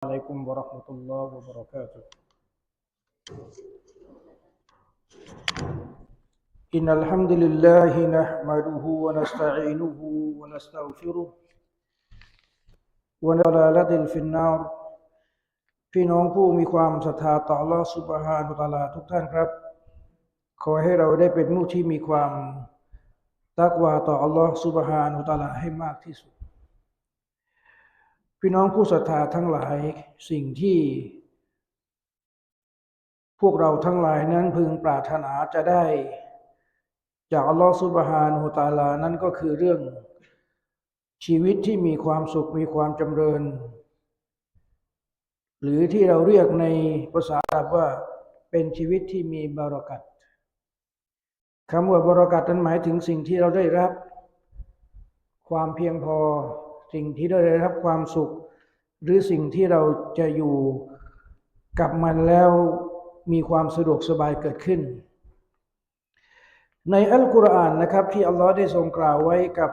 عليكم ورحمة الله وبركاته إن الحمد لله نحمده ونستعينه ونستغفره ونضلالة في النار พี่น้องผู้มีความศรัทธาต่อ Allah سبحانه และ تعالى ทุกท่านครับ ขอให้เราได้เป็นผู้ที่มีความตักวาต่อ Allah سبحانه และ تعالى ให้มากที่สุด พี่น้องผู้ศรัทธาทั้งหลายสิ่งที่ พวกเราทั้งหลายนั้นพึงปรารถนาจะได้ จากอัลลอฮฺซุบฮานะฮูวะตาลานั่นก็คือเรื่องชีวิตที่มีความสุขมีความจำเริญ หรือที่เราเรียกในภาษาอาหรับว่าเป็นชีวิตที่มีบารักัตคำว่าบารักัตนั้นหมายถึงสิ่งที่เราได้รับ ความเพียงพอ สิ่งที่เราได้รับความสุข หรือสิ่งที่เราจะอยู่กับมันแล้วมีความสะดวกสบายเกิดขึ้น ในอัลกุรอานนะครับ ที่อัลลอฮ์ได้ทรงกล่าวไว้กับ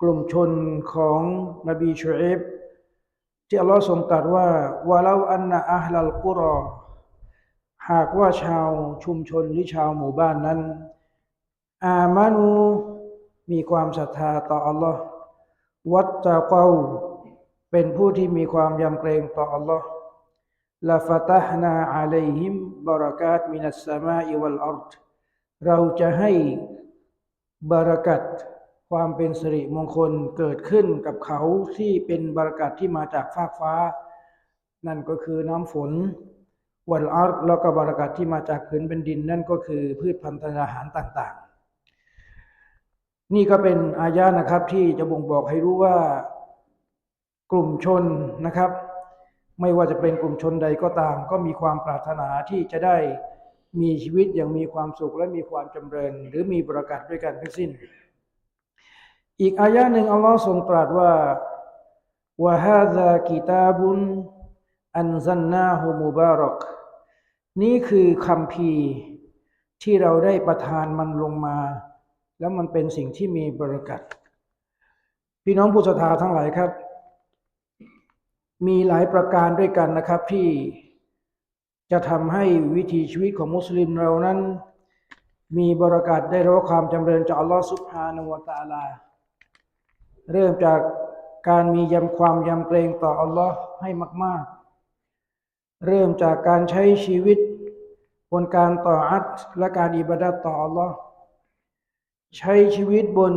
กลุ่มชนของนบีชูเอฟที่อัลลอฮ์ทรงตรัสว่าวะลาอันนะอัลลกุรอหากว่าชาวชุมชนหรือชาวหมู่บ้านนั้น อามานูมีความศรัทธาต่ออัลลอฮ์ วัตตะเกาเป็นผู้ที่มีความยำเกรงต่ออัลลอฮ์ละฟะตะฮนาอะลัยฮิมบารักาตมินัสสมาอิวัลอัรดเราจะให้บารักัตความเป็นสิริมงคลเกิดขึ้นกับเขาที่เป็นบารักัตที่มาจากฟากฟ้า นั่นก็คือน้ำฝนวัลอาร์แล้วก็บารักัตที่มาจากพื้นเป็นดิน นั่นก็คือพืชพันธุ์อาหารต่างๆ นี่ก็เป็นอายะนะครับที่จะบ่งบอกให้รู้ว่ากลุ่มชนนะครับ ไม่ว่าจะเป็นกลุ่มชนใดก็ตาม ก็มีความปรารถนาที่จะได้มีชีวิตอย่างมีความสุขและมีความจำเริญ หรือมีประกาศด้วยกันทั้งสิ้น อีกอายะหนึ่งอัลลอฮ์ทรงตรัสว่าวะฮาซากิตาบุนอันซันนาฮูมุบารักนี่คือคำพีที่เราได้ประทานมันลงมา แล้วมันเป็นสิ่งที่มีบริกัดพี่น้องผู้ศรัทธาทั้งหลายครับ มีหลายประการด้วยกันนะครับ ที่จะทำให้วิถีชีวิตของมุสลิมเรานั้น มีบริกัดได้รับความจำเริญจากอัลลอฮฺสุบฮานาวะตาลา เริ่มจากการมียำความยำเกรงต่ออัลลอฮ์ให้มาก ๆ เริ่มจากการใช้ชีวิตบนการต่ออัดและการอิบาดัตต่ออัลลอฮ์ ใช้ชีวิตบน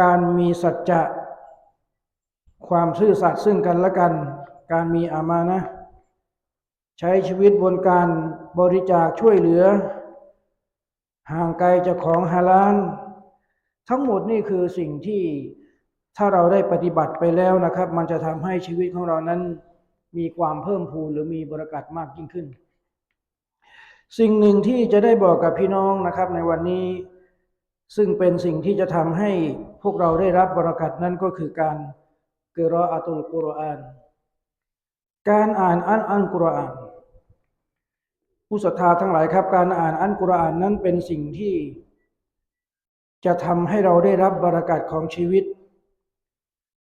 การมีสัจจะความซื่อสัตย์ซึ่งกันและกัน การมีอามานะ ใช้ชีวิตบนการบริจาคช่วยเหลือ ห่างไกลจากของฮาลาลทั้งหมดนี่คือสิ่งที่ถ้าเราได้ปฏิบัติไปแล้วนะครับ มันจะทำให้ชีวิตของเรานั้นมีความเพิ่มพูนหรือมีบรกัดมากยิ่งขึ้น สิ่งหนึ่งที่จะได้บอกกับพี่น้องนะครับในวันนี้ ซึ่งเป็นสิ่งที่จะทำให้พวกเราได้รับบรากัดนั้นก็คือการกรออัตุลกุรอาน การอ่านอันอันกุรอาน ผู้ศรัทธาทั้งหลายครับ การอ่านอันกุรอานนั้นเป็นสิ่งที่ จะทำให้เราได้รับบรากัดของชีวิต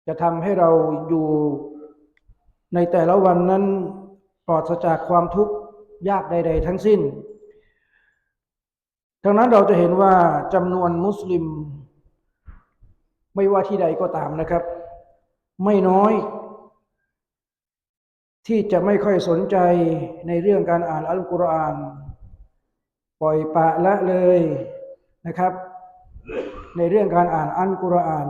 จะทำให้เราอยู่ในแต่ละวันนั้นปลอดจากความทุกข์ ยากใด ๆ ทั้งสิ้น ดังนั้นเราจะเห็นว่าจำนวนมุสลิม ไม่ว่าที่ใดก็ตามนะครับ ไม่น้อย ที่จะไม่ค่อยสนใจในเรื่องการอ่านอัลกุรอาน ปล่อยปะละเลยนะครับ ในเรื่องการอ่านอัลกุรอาน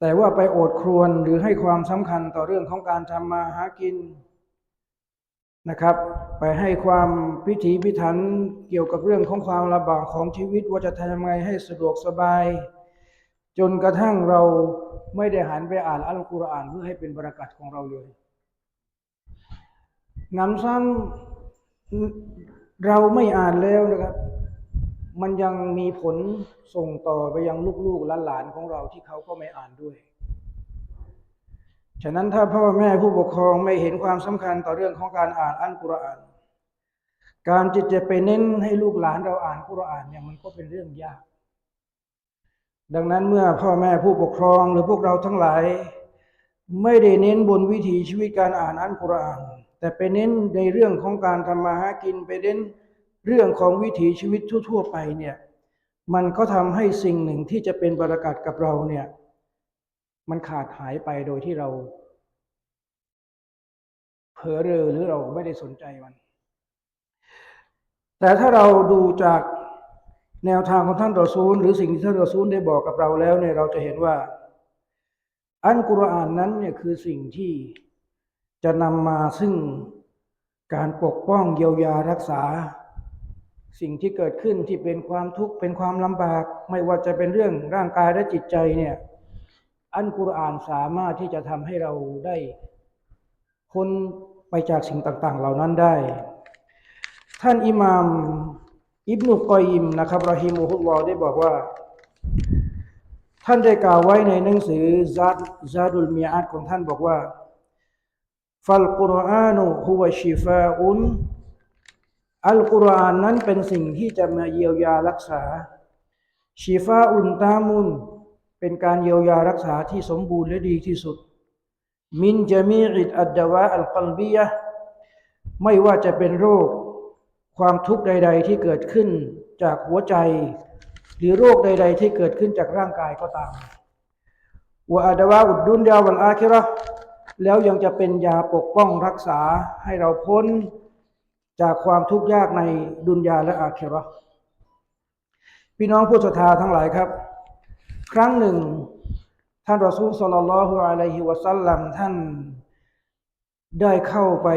แต่ว่าไปโอดครวนหรือให้ความสำคัญต่อเรื่องของการทำมาหากิน นะครับ ไปให้ความพิถีพิถันเกี่ยวกับเรื่องของความลำบากของชีวิตว่าจะทำยังไงให้สะดวกสบาย จนกระทั่งเราไม่ได้หันไปอ่านอัลกุรอานเพื่อให้เป็นบรากัดของเราเลยนำซ้ำเราไม่อ่านแล้วนะครับ มันยังมีผลส่งต่อไปยังลูกๆหลานๆของเราที่เขาก็ไม่อ่านด้วย ฉะนั้นถ้าพ่อแม่ผู้ปกครองไม่เห็นความสำคัญต่อเรื่องของการอ่านอัลกุรอาน การจะจะไปเน้นให้ลูกหลานเราอ่านกุรอานเนี่ยมันก็เป็นเรื่องยาก ดังนั้นเมื่อพ่อแม่ผู้ปกครองหรือพวกเราทั้งหลาย ไม่ได้เน้นบนวิถีชีวิตการอ่านอัลกุรอาน แต่ไปเน้นในเรื่องของการทำมาหากินไปเน้นเรื่องของวิถีชีวิตทั่ว ๆ ไปเนี่ยมันก็ทำให้สิ่งหนึ่งที่จะเป็นบรากัดกับเราเนี่ย มันขาดหายไปโดยที่เราเผลอเรอหรือเราไม่ได้สนใจมัน แต่ถ้าเราดูจากแนวทางของท่านรอซูล หรือสิ่งที่ท่านรอซูลได้บอกกับเราแล้วเนี่ยเราจะเห็นว่า อันกุรอานนั้นเนี่ยคือสิ่งที่จะนำมาซึ่งการปกป้องเยียวยารักษา สิ่งที่เกิดขึ้นที่เป็นความทุกข์เป็นความลำบาก ไม่ว่าจะเป็นเรื่องร่างกายและจิตใจเนี่ย อันกุรอานสามารถที่จะทำให้เราได้พ้นไปจากสิ่งต่าง ๆ เหล่านั้นได้ ท่านอิหมาม อิบนุกอยอิมนะครับรอฮิมุฮุลลอได้บอกว่า ท่านได้กล่าวไว้ในหนังสือซาดซาดุลมีอาดของท่านบอกว่าฟัลกุรอานุฮุวชิฟาอุนอัลกุรอานนั้นเป็นสิ่งที่จะมาเยียวยารักษาชิฟาอุนตามุน เป็นการเยียวยารักษาที่สมบูรณ์และดีที่สุด มินจามีอิดอัดดาวะอัลกัลบียะไม่ว่าจะเป็นโรค ความทุกข์ใด ๆ ที่เกิดขึ้นจากหัวใจ หรือโรคใด ๆ ที่เกิดขึ้นจากร่างกายก็ตามวะอาดาวะอุดดุนยาวันอาคิระแล้วยังจะเป็นยาปกป้องรักษาให้เราพ้นจากความทุกข์ยากในดุนยาและอาคิระพี่น้องผู้ศรัทธาทั้งหลายครับ ครั้งหนึ่ง ท่านรอซูลศ็อลลัลลอฮุอะลัยฮิวะซัลลัมท่านได้เข้าไป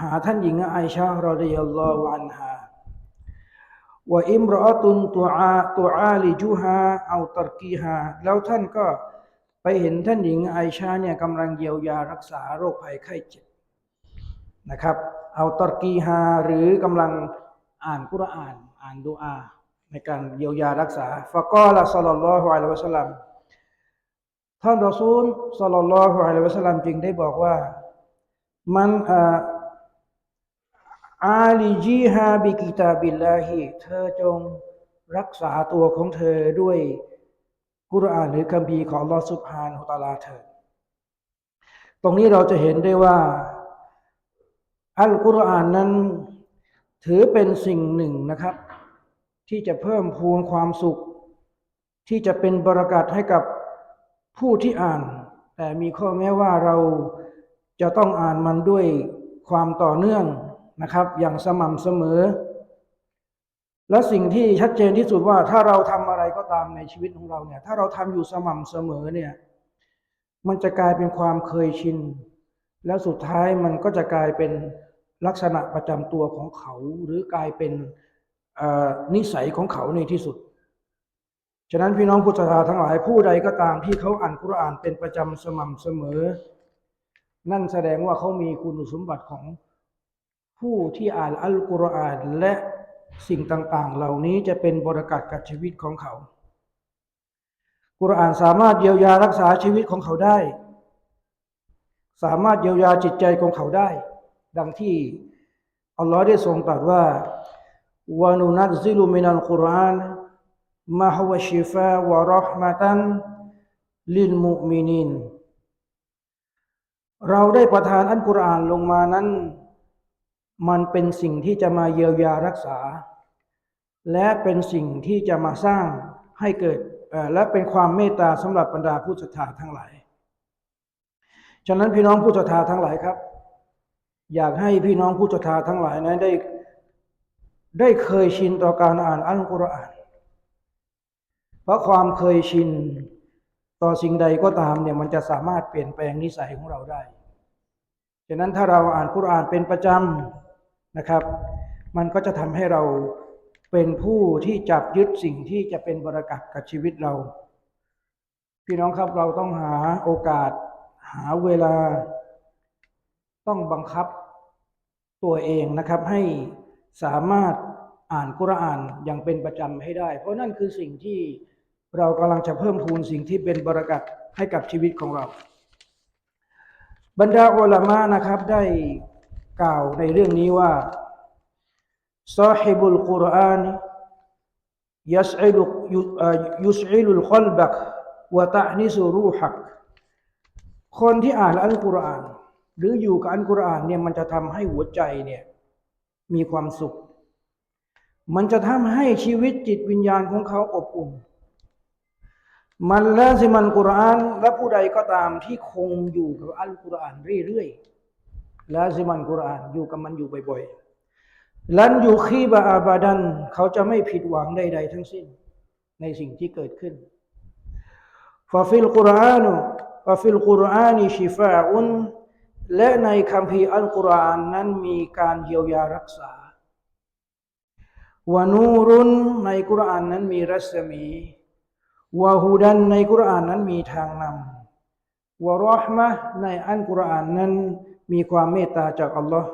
หาท่านหญิงไอชารอดิยัลลอฮุอันฮาว่าอิมรอตุนตัวอาตัวอาลิจูฮาเอาตรกีฮาแล้วท่านก็ไปเห็นท่านหญิงไอชาเนี่ยกำลังเยียวยารักษาโรคภัยไข้เจ็บนะครับ เอาตรกีฮาหรือกำลังอ่านกุรอาน อ่านดูอา ในการเยียวยารักษาฟะกอละสัลลัลลอฮุอะลัยฮิวะสัลลัมท่านรอซูลสัลลัลลอฮุอะลัยฮิวะสัลลัมจึงได้บอกว่ามันอาลีจีฮาบิกิตาบิลลาฮิเธอจงรักษาตัวของเธอด้วยกุรอานหรือคัมภีร์ของลอสุบฮานฮุตาลาเธอ ตรงนี้เราจะเห็นได้ว่า อัลกุรอานนั้นถือเป็นสิ่งหนึ่งนะครับ ที่จะเพิ่มพูนความสุข ที่จะเป็นบรากัดให้กับผู้ที่อ่าน แต่มีข้อแม้ว่าเราจะต้องอ่านมันด้วยความต่อเนื่องนะครับ อย่างสม่ำเสมอ และสิ่งที่ชัดเจนที่สุดว่าถ้าเราทำอะไรก็ตามในชีวิตของเราเนี่ยถ้าเราทำอยู่สม่ำเสมอเนี่ยมันจะกลายเป็นความเคยชิน แล้วสุดท้ายมันก็จะกลายเป็นลักษณะประจำตัวของเขา หรือกลายเป็น นิสัยของเขาในที่สุด ฉะนั้นพี่น้องพุทธศาสนาทั้งหลายผู้ใดก็ตามที่เขาอ่านคุรานเป็นประจำสม่ำเสมอ นั่นแสดงว่าเขามีคุณสมบัติของผู้ที่อ่านอัลกุรอานและสิ่งต่าง ๆ เหล่านี้จะเป็นบรกัดกับชีวิตของเขา กุรอานสามารถเยียวยารักษาชีวิตของเขาได้ สามารถเยียวยาจิตใจของเขาได้ ดังที่อัลลอฮ์ได้ทรงตรัสว่า วานุนัตซิลุมินัลกุรอานมาฮวชิฟาวะรหมะตันลิลมุมินินเราได้ประทานอัลกุรอานลงมานั้น มันเป็นสิ่งที่จะมาเยียวยารักษา และเป็นสิ่งที่จะมาสร้างให้เกิดและเป็นความเมตตาสำหรับบรรดาผู้ศรัทธาทั้งหลาย ฉะนั้นพี่น้องผู้ศรัทธาทั้งหลายครับ อยากให้พี่น้องผู้ศรัทธาทั้งหลายนั้นได้ ได้เคยชินต่อการอ่านอัลกุรอาน เพราะความเคยชินต่อสิ่งใดก็ตามเนี่ยมันจะสามารถเปลี่ยนแปลงนิสัยของเราได้ฉะนั้นถ้าเราอ่านกุรอานเป็นประจำนะครับ มันก็จะทำให้เราเป็นผู้ที่จับยึดสิ่งที่จะเป็นบรากัดกับชีวิตเรา พี่น้องครับเราต้องหาโอกาส หาเวลาต้องบังคับตัวเองนะครับให้ สามารถอ่านกุรอานอย่างเป็นประจำให้ได้ เพราะนั่นคือสิ่งที่เรากำลังจะเพิ่มพูนสิ่งที่เป็นบรากัดให้กับชีวิตของเรา บรรดาอัลมะนะครับได้กล่าวในเรื่องนี้ว่าซาฮิบุลกุรอานยัสอิลุยุสอิลุลคอลบักวะตะนิสุรูฮักคนที่อ่านอัลกุรอาน หรืออยู่กับอัลกุรอานเนี่ยมันจะทำให้หัวใจเนี่ย มีความสุข มันจะทำให้ชีวิตจิตวิญญาณของเขาอบอุ่น มันละสิมันกุรอานและผู้ใดก็ตามที่คงอยู่กับอัลกุรอานเรื่อยๆละสิมันกุรอานอยู่กับมันอยู่บ่อยๆลันอยู่คีบะอาบาดัน เขาจะไม่ผิดหวังใด ๆ ทั้งสิ้น ในสิ่งที่เกิดขึ้นฟาฟิลกุรอานฟาฟิลกุรอานีชิฟาอุน และในคัมภีร์อัลกุรอานนั้นมีการเยียวยารักษาวานูรุนในกุรอานนั้นมีรัศมีวะฮูดันในกุรอานนั้นมีทางนำวะรอห์มะในอัลกุรอานนั้นมีความเมตตาจากอัลลอฮ์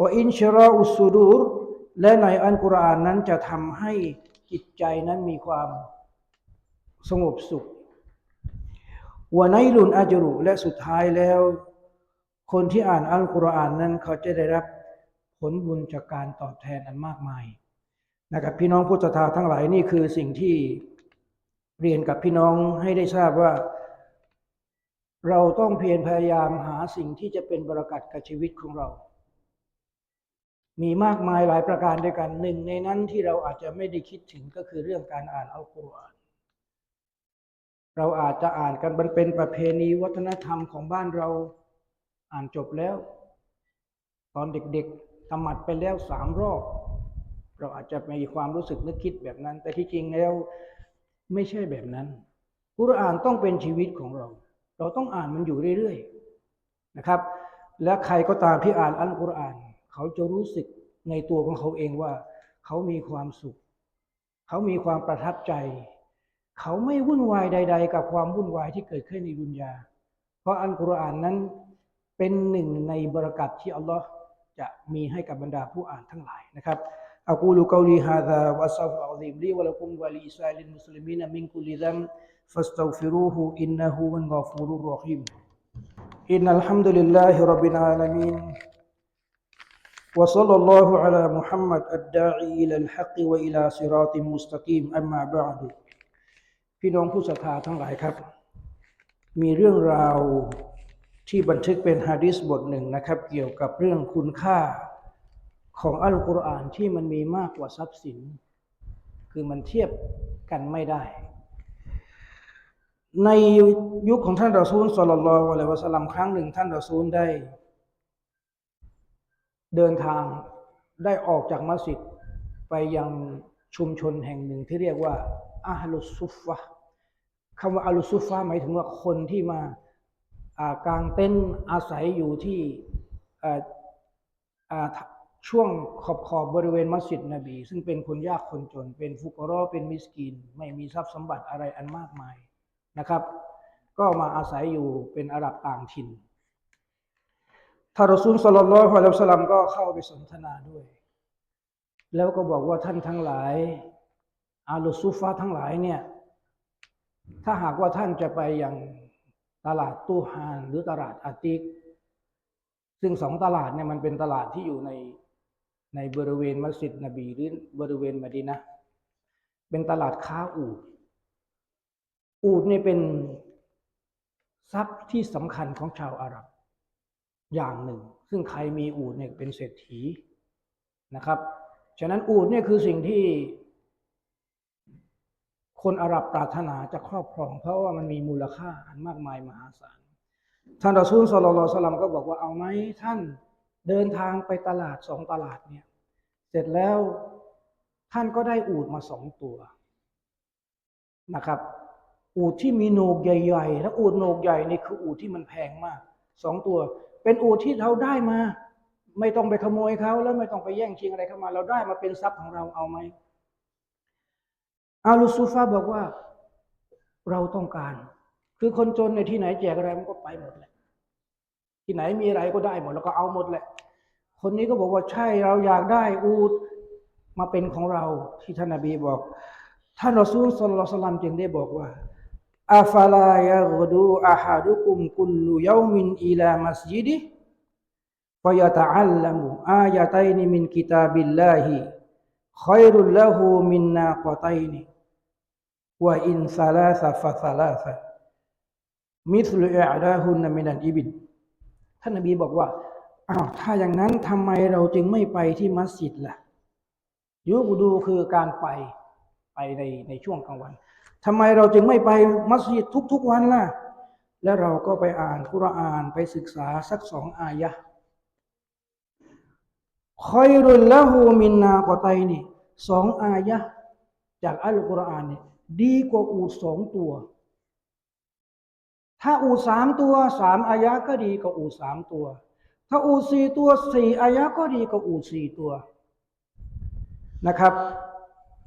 วอินชราอุสซูดูรและในอัลกุรอานนั้นจะทำให้จิตใจนั้นมีความสงบสุขวะไนลุนอาจรุและสุดท้ายแล้ว คนที่อ่านอัลกุรอานนั้นเขาจะได้รับผลบุญจากการตอบแทนอันมากมายนะครับพี่น้องผู้ศรัทธาทั้งหลายนี่คือสิ่งที่เรียนกับพี่น้องให้ได้ทราบว่า เราต้องเพียรพยายามหาสิ่งที่จะเป็นบรากัดกับชีวิตของเรา มีมากมายหลายประการด้วยกันหนึ่ง ในนั้นที่เราอาจจะไม่ได้คิดถึงก็คือเรื่องการอ่านอัลกุรอานเราอาจจะอ่านกันมันเป็นประเพณีวัฒนธรรมของบ้านเรา อ่านจบแล้ว ตอนเด็กๆทำมัดไปแล้วสามรอบ เราอาจจะมีความรู้สึกนึกคิดแบบนั้น แต่ที่จริงแล้วไม่ใช่แบบนั้นกุรอานต้องเป็นชีวิตของเรา เราต้องอ่านมันอยู่เรื่อยๆนะครับ และใครก็ตามที่อ่านอัลกุรอาน เขาจะรู้สึกในตัวของเขาเองว่า เขามีความสุข เขามีความประทับใจ เขาไม่วุ่นวายใด ๆ กับความวุ่นวายที่เกิดขึ้นในดุนยา เพราะอัลกุรอานนั้น เป็นหนึ่งในบรากัดที่อัลลอฮ์จะมีให้กับบรรดาผู้อ่านทั้งหลายนะครับอักูลุกาลีฮาดาวะซัฟอัลลิมลีวะลักุมวะลีอิสราลิลมุสลิมีนมินกุลิซัมฟัสตัฟิรูฮูอินนะฮูวันกอฟูรุรรอฮิมอินนัลฮัมดุลิลลาฮิร็อบบิลอาลามีน وصلى الله على محمد الداعي إلى الحق وإلى صراط مستقيم أما بعد พี่น้องผู้ศรัทธาทั้งหลายครับ มีเรื่องราว ที่บันทึกเป็นฮะดิษบทหนึ่งนะครับ เกี่ยวกับเรื่องคุณค่าของอัลกุรอานที่มันมีมากกว่าทรัพย์สิน คือมันเทียบกันไม่ได้ ในยุคของท่านรอซูลสลลัลลอฮุอะลัยวะสลลัมครั้งหนึ่งท่านรอซูลได้ เดินทางได้ออกจากมัสยิดไปยังชุมชนแห่งหนึ่งที่เรียกว่าอาฮลุซุฟฟะคำว่าอาลุซุฟฟะหมายถึงว่าคนที่มา กางเต็นท์อาศัยอยู่ที่ช่วงขอบขอบบริเวณมัสยิดนบี ซึ่งเป็นคนยากคนจน เป็นฟุกรอเป็นมิสกิน ไม่มีทรัพย์สมบัติอะไรอันมากมายนะครับ ก็มาอาศัยอยู่เป็นอาหรับต่างถิ่นท่านรอซูลสลลลลอฮุอะลัยฮิสลลัมก็เข้าไปสนทนาด้วย แล้วก็บอกว่าท่านทั้งหลายอาลุซุฟาทั้งหลายเนี่ยถ้าหากว่าท่านจะไปอยัง ตลาดตู้ฮานหรือตลาดอาติก ซึ่งสองตลาดเนี่ยมันเป็นตลาดที่อยู่ในในบริเวณมัสยิดนบีหรือบริเวณมดีนะ เป็นตลาดค้าอูดอูดเนี่ยเป็นทรัพย์ที่สำคัญของชาวอาหรับอย่างหนึ่ง ซึ่งใครมีอูดเนี่ยเป็นเศรษฐีนะครับ ฉะนั้นอูดเนี่ยคือสิ่งที่ คนอาหรับปรารถนาจะครอบครอง เพราะว่ามันมีมูลค่าอันมากมายมหาศาลท่านรอซูลสลลสลัมก็บอกว่าเอาไหมท่านเดินทางไปตลาดสองตลาดเนี่ย เสร็จแล้วท่านก็ได้อูดมาสองตัวนะครับ อูดที่มีโหนกใหญ่ๆและอูดโหนกใหญ่นี่คืออูดที่มันแพงมากสองตัว เป็นอูดที่เราได้มา ไม่ต้องไปขโมยเขาแล้วไม่ต้องไปแย่งชิงอะไรเข้ามา เราได้มาเป็นทรัพย์ของเราเอาไหม อาลูซูฟาบอกว่าเราต้องการ คือคนจนในที่ไหนแจกอะไรมันก็ไปหมดแหละ ที่ไหนมีอะไรก็ได้หมดแล้วก็เอาหมดแหละ คนนี้ก็บอกว่าใช่เราอยากได้อูดมาเป็นของเราที่ท่านนบีบอก ท่านรอซูลสุลต่านจึงได้บอกว่าอาฟาลายะกดูอาฮาดุกุมกุลลุยามินอิลามัสยิดิฟยะตะอัลลัมอายะตัยนมินกิตาบิลลาฮิขอยรุ ลละหูมินนาคตัยนวอินซาลาซะฟะซาลาซะมิสลุอาดาฮุนนามินันอิบินท่านนบีบอกว่าอ้าวถ้าอย่างนั้นทำไมเราจึงไม่ไปที่มัสยิดล่ะยุบดูคือการไปไปในในช่วงกลางวันทำไมเราจึงไม่ไปมัสยิดทุก ๆวันล่ะ แล้วเราก็ไปอ่านคุรานไปศึกษาสักสองอายะคอยรุลละหูมินนากอไตนี่สองอายะ จากอัลกุรอานเนี่ย ดีกว่าอูดสองตัว ถ้าอูดสามตัวสามอายะก็ดีกว่าอูดสามตัว ถ้าอูดสี่ตัวสี่อายะก็ดีกว่าอูดสี่ตัวนะครับ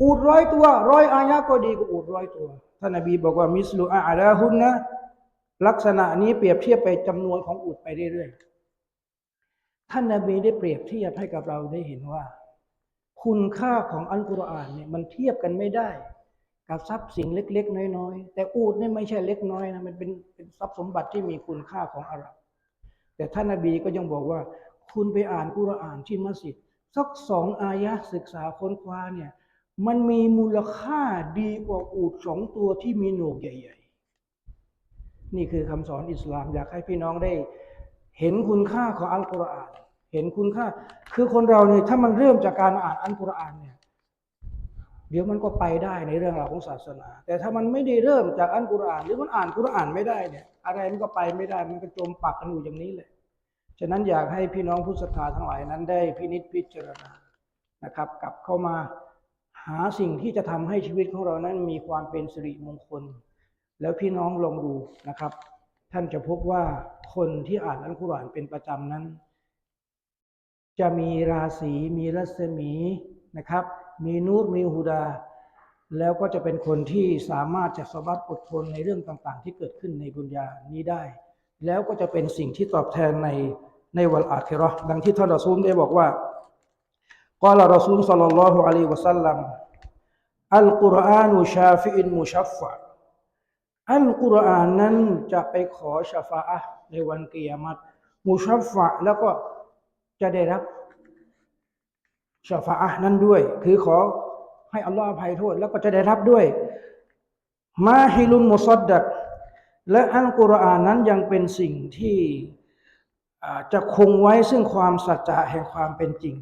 อูดร้อยตัวร้อยอายะก็ดีกว่าอูดร้อยตัวท่านนบีบอกว่ามิสลุอาลาฮุนนะลักษณะนี้เปรียบเทียบไปจำนวนของอูดไปเรื่อยๆท่านนบีได้เปรียบเทียบให้กับเราได้เห็นว่า คุณค่าของอัลกุรอานเนี่ยมันเทียบกันไม่ได้ กับทรัพย์สินเล็ก ๆ น้อยๆ แต่อูดเนี่ยไม่ใช่เล็กน้อยนะมันเป็นเป็นทรัพย์สมบัติที่มีคุณค่าของอาหรับแต่ท่านนบีก็ยังบอกว่า คุณไปอ่านกุรอานที่มัสยิดสักสองอายะศึกษาค้นคว้าเนี่ยมันมีมูลค่าดีกว่าอูดสองตัวที่มีหนกใหญ่ ๆ นี่คือคำสอนอิสลาม อยากให้พี่น้องได้ เห็นคุณค่าของอัลกุรอาน เห็นคุณค่า คือคนเราเนี่ยถ้ามันเริ่มจากการอ่านอัลกุรอานเนี่ย เดี๋ยวมันก็ไปได้ในเรื่องราวของศาสนา แต่ถ้ามันไม่ได้เริ่มจากอัลกุรอาน หรือมันอ่านกุรอานไม่ได้เนี่ยอะไรมันก็ไปไม่ได้มันก็จมปักกันอยู่อย่างนี้เลยฉะนั้นอยากให้พี่น้องผู้ศรัทธาทั้งหลายนั้นได้พินิจพิจารณานะครับ กลับเข้ามาหาสิ่งที่จะทำให้ชีวิตของเรานั้นมีความเป็นสิริมงคล แล้วพี่น้องลองดูนะครับ ท่านจะพบว่าคนที่อ่านอัลกุรอานเป็นประจำนั้น จะมีราศีมีรัศมีนะครับ มีนูรมีฮูดา แล้วก็จะเป็นคนที่สามารถจะสบัดอดทนในเรื่องต่างๆ ที่เกิดขึ้นในบุญญานี้ได้ แล้วก็จะเป็นสิ่งที่ตอบแทนในในวันอาคิราะห์ดังที่ท่านรอซูลได้บอกว่ากล่าวรอซูลสัลลัลลอฮุอะลัยฮิวะสัลลัมอัลกุรอานุชาฟิอินมุชัฟฟะอัลกุรอานนั้นจะไปขอชาฟาะในวันกิยามัตมุชัฟฟะแล้วก็จะได้รับ ชาฟาอะนั้นด้วย คือขอให้อัลลอฮ์อภัยโทษ แล้วก็จะได้รับด้วย มาฮิลุนมุซัดดักและอัลกุรอานนั้นยังเป็นสิ่งที่จะคงไว้ซึ่งความสัจจะแห่งความเป็นจริง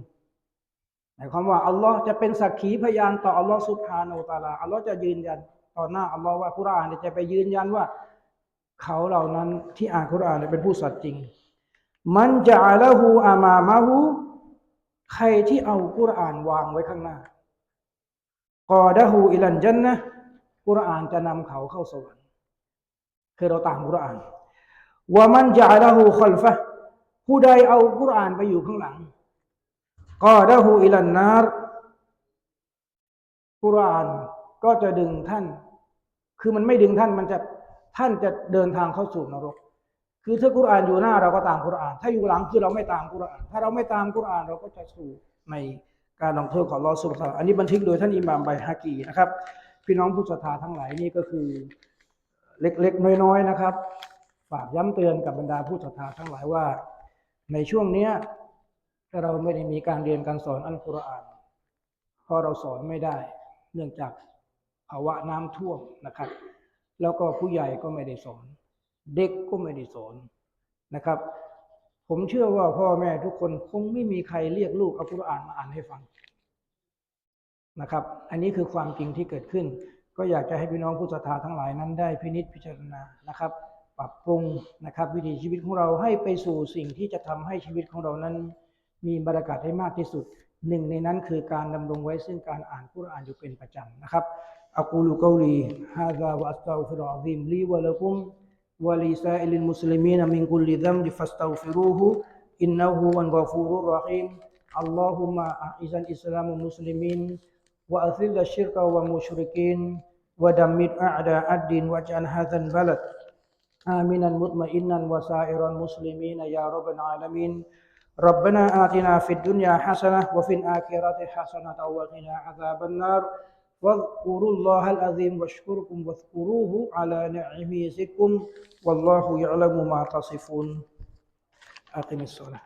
หมายความว่าอัลลอฮ์จะเป็นสักขีพยานต่ออัลลอฮ์สุบฮานอตาลาอัลลอฮ์จะยืนยันต่อหน้าอัลลอฮ์ว่ากุรอานจะไปยืนยันว่า เขาเหล่านั้นที่อ่านกุรอานเป็นผู้สัตย์จริง มันจะอัลหูอามามะหู ใครที่เอากุรอานวางไว้ข้างหน้ากอดะฮูอิลันจันนะกุรอานจะนำเขาเข้าสวรรค์คือเราตามกุรอานว่ามันจะละหูคอลฟะผู้ใดเอากุรอานไปอยู่ข้างหลังกอดะฮูอิลันนารกุรอานก็จะดึงท่าน คือมันไม่ดึงท่านมันจะท่านจะเดินทางเข้าสู่นรก คือถ้ากุรอานอยู่หน้าเราก็ตามกุรอาน ถ้าอยู่หลังคือเราไม่ตามกุรอาน ถ้าเราไม่ตามกุรอานเราก็จะสู่ในการลงโทษของลอสุบฮาอันนี้บันทึกโดยท่านอิหม่ามไบฮากีนะครับ พี่น้องผู้ศรัทธาทั้งหลายนี่ก็คือเล็กๆ น้อยๆนะครับฝากย้ำเตือนกับบรรดาผู้ศรัทธาทั้งหลายว่า ในช่วงเนี้ยถ้าเราไม่ได้มีการเรียนการสอนอัลกุรอานเพราะเราสอนไม่ได้ เนื่องจากภาวะน้ำท่วมนะครับ แล้วก็ผู้ใหญ่ก็ไม่ได้สอน เด็กก็ไม่ได้สอนนะครับ ผมเชื่อว่าพ่อแม่ทุกคนคงไม่มีใครเรียกลูกอัลกุรอานมาอ่านให้ฟังนะครับ อันนี้คือความจริงที่เกิดขึ้น ก็อยากจะให้พี่น้องผู้ศรัทธาทั้งหลายนั้นได้พินิจพิจารณานะครับ ปรับปรุงนะครับ วิถีชีวิตของเราให้ไปสู่สิ่งที่จะทำให้ชีวิตของเรานั้น มีบรรยากาศให้มากที่สุดหนึ่งในนั้นคือการดำรงไว้ซึ่งการอ่านกุรอานอยู่เป็นประจำนะครับอักูลูกอลีฮ ولسائر المسلمين من كل ذنب فاستغفروه إنه هو الغفور الرحيم. اللهم أعز الإسلام المسلمين وأذل الشرك والمشركين ودمر أعداء الدين واجعل هذا البلد آمنا مطمئنا وسائر المسلمين يا رب العالمين. ربنا آتنا في الدنيا حسنة وفي الآخرة حسنة وقنا عذاب النار. واذكروا الله العظيم واشكركم واذكروه على نعمه يزدكم والله يعلم ما تصفون. أقم الصلاة.